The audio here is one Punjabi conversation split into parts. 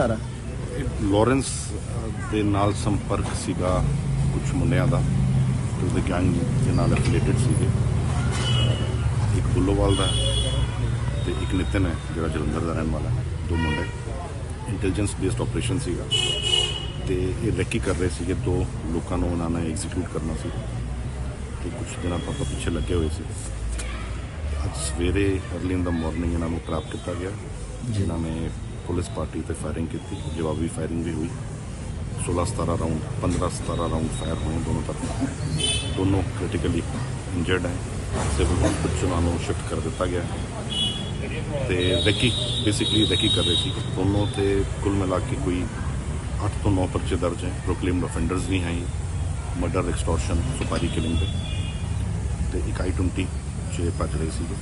ਸਾਰਾ? ਇਹ ਲਾਰੈਂਸ ਦੇ ਨਾਲ ਸੰਪਰਕ ਸੀਗਾ ਕੁਝ ਮੁੰਡਿਆਂ ਦਾ ਤੇ ਉਹਦੇ ਗੈਂਗ ਦੇ ਨਾਲ ਐਫੀਲੇਟਡ ਸੀਗੇ। ਇੱਕ ਬੁੱਲੋਵਾਲ ਦਾ ਤੇ ਇੱਕ ਨਿਤਨ ਹੈ ਜਿਹੜਾ ਜਲੰਧਰ ਦਾ ਰਹਿਣ ਵਾਲਾ ਹੈ ਦੋ ਮੁੰਡੇ। ਇੰਟੈਲੀਜੈਂਸ ਬੇਸਡ ਆਪਰੇਸ਼ਨ ਸੀਗਾ। ਤੇ ਇਹ ਰੈਕੀ ਕਰ ਰਹੇ ਸੀਗੇ ਦੋ ਲੋਕਾਂ ਨੂੰ ਉਹਨਾਂ ਨੇ ਐਗਜ਼ੀਕਿਊਟ ਕਰਨਾ ਸੀ। ਤੇ ਕੁਝ ਦਿਨਾਂ ਤੋਂ ਆਪਾਂ ਪਿੱਛੇ ਲੱਗੇ ਹੋਏ ਸੀ। ਅੱਜ ਸਵੇਰੇ ਅਰਲੀ ਇਨ ਦਾ ਮਾਰਨਿੰਗ ਇਹਨਾਂ ਨੂੰ ਟ੍ਰੈਪ ਕੀਤਾ ਗਿਆ ਜਿਨ੍ਹਾਂ ਨੇ ਪੁਲਿਸ ਪਾਰਟੀ ਤੇ ਫਾਇਰਿੰਗ ਕੀਤੀ, ਜਵਾਬੀ ਫਾਇਰਿੰਗ ਵੀ ਹੋਈ। 16 17 ਰਾਉਂਡ 15 17 ਰਾਉਂਡ ਫਾਇਰ ਹੋਏ ਦੋਨੋਂ ਤਰਫ। ਦੋਨੋਂ ਕ੍ਰਿਟੀਕਲੀ ਇੰਜਰਡ ਹੈ। ਸਿਵਲ ਹਸਪਤਾਲ ਨੂੰ ਸ਼ਿਫਟ ਕਰ ਦਿੱਤਾ ਗਿਆ ਹੈ। ਤੇ ਰੈਕੀ ਬੇਸਿਕਲੀ ਰੈਕੀ ਕਰ ਰਹੇ ਸੀ। ਦੋਨੋਂ ਤੇ ਕੁੱਲ ਮਿਲਾ ਕੇ ਕੋਈ 8 ਤੋਂ 9 ਪਰਚੇ ਦਰਜ ਹੈ। ਪ੍ਰੋਕਲੇਮਡ ਅਫੈਂਡਰਸ ਵੀ ਹੈ ਮਰਡਰ ਐਕਸਟੋਰਸ਼ਨ ਸੁਪਾਰੀ ਕਿਲਿੰਗ ਦੇ। ਤੇ ਇੱਕ ਆਈ 20 ਚ ਭੱਜ ਰਹੇ ਸੀਗੇ।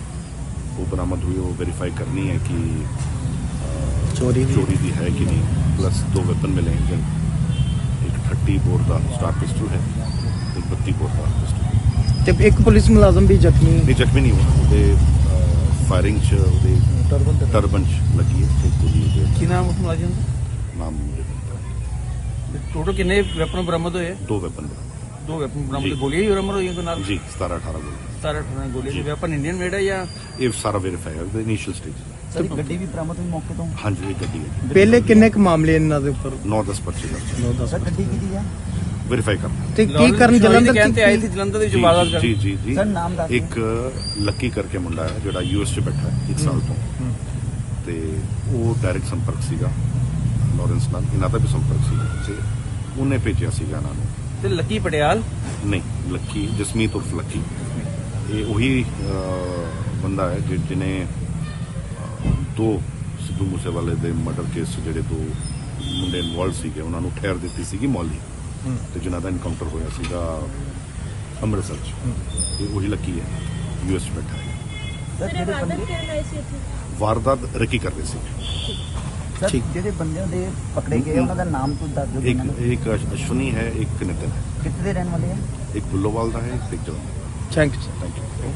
ਉਹ ਬਰਾਮਦ ਹੋਈ, ਉਹ ਵੈਰੀਫਾਈ ਕਰਨੀ ਹੈ ਕਿ ਚੋਰੀ ਦੀ ਚੋਰੀ ਦੀ ਹੈ ਕਿ ਨਹੀਂ ਪਲੱਸ ਦੋ ਵੈਪਨ ਮਿਲੇ हैं जिन ਇੱਕ 30 ਬੋਰ ਦਾ ਸਟਾਰ ਪਿਸਟਲ ਹੈ ਇੱਕ 32 ਬੋਰ ਦਾ ਪਿਸਟਲ ਤੇ ਇੱਕ ਪੁਲਿਸ ਮੁਲਾਜ਼ਮ ਵੀ ਜ਼ਖਮੀ ਨਹੀਂ ਜ਼ਖਮੀ ਨਹੀਂ ਹੋਇਆ ਉਹਦੇ ਫਾਇਰਿੰਗ ਚ ਉਹਦੇ ਟਰਬਨ ਚ ਲੱਗੀ ਹੈ ਤੇ ਗੋਲੀ ਦੇ ਕੀ ਨਾਮ ਉਸ ਮੁਲਾਜ਼ਮ ਨਾਮ ਦਾ ਟੋਟਲ ਕਿੰਨੇ ਵੈਪਨ ਬਰਾਮਦ ਹੋਏ ਆ? ਦੋ ਵੈਪਨ ਦੋ ਵੈਪਨ ਬਰਾਮਦ ਜੀ। ਗੋਲੀਆਂ ਹੀ ਬਰਾਮਦ ਹੋਈਆਂ ਕੋਈ ਨਾਲ ਜੀ 17 18 ਗੋਲੀ 17 18 ਗੋਲੀਆਂ ਜੀ। ਵੈਪਨ ਇੰਡੀਅਨ ਮੇਡ ਹੈ ਜਾਂ ਇਹ ਸਾਰਾ ਵੈਰੀਫਾਈ ਹੈ ਉਹਦੇ ਇਨੀਸ਼ੀਅਲ ਸਟੇਜ ਸਰ ਇੱਕ ਗੱਡੀ ਵੀ ਬਰਾਮਦ ਹੋਈ ਮੌਕੇ ਤੋਂ? ਹਾਂਜੀ ਇਹ ਗੱਡੀ ਹੈ। ਪਹਿਲੇ ਕਿੰਨੇ ਕੁ ਮਾਮਲੇ ਇਹਨਾਂ ਦੇ ਉੱਪਰ? 9-10 ਪਰਚੇ ਦਾ ਸਰ ਗੱਡੀ ਕਿਹਦੀ ਆ ਵੈਰੀਫਾਈ ਕਰਨਾ ਤੇ ਕੀ ਕਰਨ ਜਲੰਧਰ ਕਹਿੰਦੇ ਚ ਆਏ ਕੀ- ਸੀ ਜਲੰਧਰ ਦੇ ਜੀ ਜਵਾਬਾਤ ਜੀ, ਕਰ ਜੀ ਜੀ ਜੀ। ਸਰ, ਨਾਮ ਦੱਸ ਦਿਓ। ਇੱਕ ਲੱਕੀ ਕਰਕੇ ਮੁੰਡਾ ਹੈ ਜਿਹੜਾ ਯੂਐਸ 'ਚ ਬੈਠਾ ਹੈ ਇੱਕ ਸਾਲ ਤੋਂ। ਤੇ ਉਹ ਡਾਇਰੈਕਟ ਸੰਪਰਕ ਸੀਗਾ। ਲਾਰੈਂਸ ਨਾਲ ਇਹਨਾਂ ਦਾ ਵੀ ਸੰਪਰਕ ਸੀਗਾ। ਤੇ ਉਹਨੇ ਭੇਜਿਆ ਸੀਗਾ ਇਹਨਾਂ ਨੂੰ। ਤੇ ਲੱਕੀ ਪਟਿਆਲ? ਨਹੀਂ ਲੱਕੀ ਜਸਮੀਤ ਉਰਫ ਲੱਕੀ। ਇਹ ਉਹੀ ਬੰਦਾ ਹੈ ਜਿਹਨੇ ਦੋ ਸਿੱਧੂ ਮੂਸੇਵਾਲੇ ਦੇ ਮਰਡਰ ਕੇਸ 'ਚ ਜਿਹੜੇ ਦੋ ਮੁੰਡੇ ਇਨਵੋਲਵ ਸੀਗੇ ਉਹਨਾਂ ਨੂੰ ਠਹਿਰ ਦਿੱਤੀ ਸੀਗੀ ਮੌਲੀ। ਤੇ ਜਿਨ੍ਹਾਂ ਦਾ ਐਨਕਾਊਂਟਰ ਹੋਇਆ ਸੀਗਾ ਅੰਮ੍ਰਿਤਸਰ 'ਚ। ਇਹ ਉਹੀ ਲੱਕੀ ਹੈ ਯੂਐਸ 'ਚ ਬੈਠਾ ਹੈ। ਸਰ ਜਿਹੜੇ ਵਾਰਦਾਤ ਬੰਦੇ? ਰਕੀ ਕਰ ਰਹੇ ਸੀ। ਸਰ ਠੀਕ। ਜਿਹੜੇ ਬੰਦਿਆਂ ਦੇ ਪਕੜੇ ਗਏ ਉਹਨਾਂ ਦਾ ਨਾਮ ਕੁਝ ਦੱਸ ਦਿਓ ਇੱਕ? ਇੱਕ ਅਸ਼ਵਨੀ ਹੈ ਇੱਕ ਨਿਤਨ ਹੈ। ਕਿੱਥੇ ਦੇ ਰਹਿਣ ਵਾਲੇ ਆ? ਇੱਕ ਬੁੱਲੋਵਾਲ ਦਾ ਹੈ ਇੱਕ Jalandhar thank you thank you